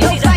These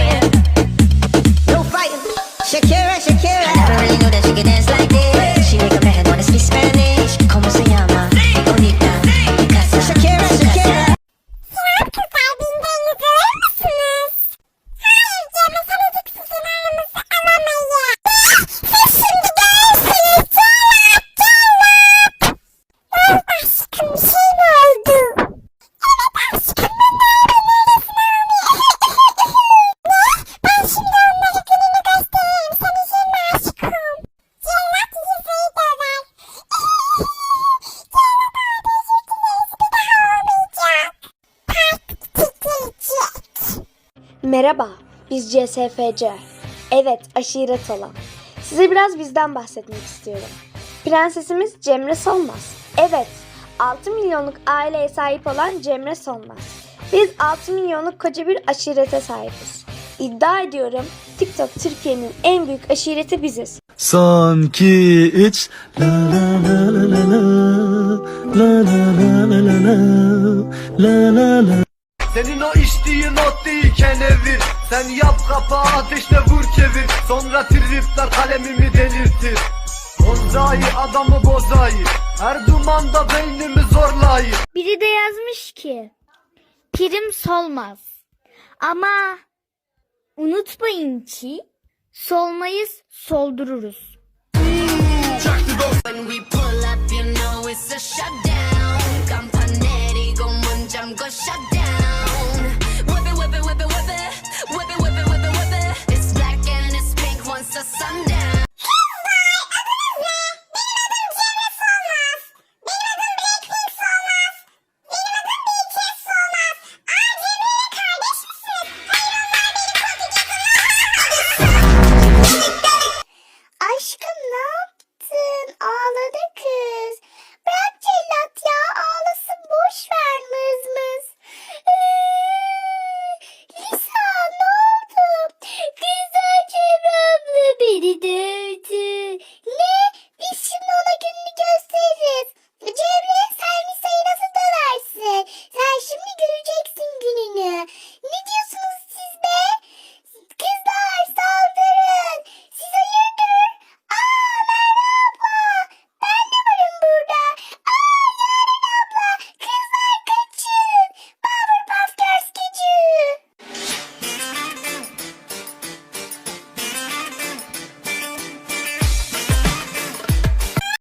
Merhaba, biz CSFC. Evet, aşiret olan. Size biraz bizden bahsetmek istiyorum. Prensesimiz Cemre Solmaz. Evet, 6 milyonluk aileye sahip olan Cemre Solmaz. Biz 6 milyonluk koca bir aşirete sahibiz. İddia ediyorum TikTok Türkiye'nin en büyük aşireti biziz. Son, iki, üç. La la la la la la. La la la la la la. La la. Senin o içtiğin ot değilken evir Sen yap kapağı ateşle vur çevir Sonra tripler kalemimi delirtir. Bonzai adamı bozayı Her dumanda beynimi zorlayı Biri de yazmış ki prim solmaz. Ama unutmayın ki solmayız soldururuz. When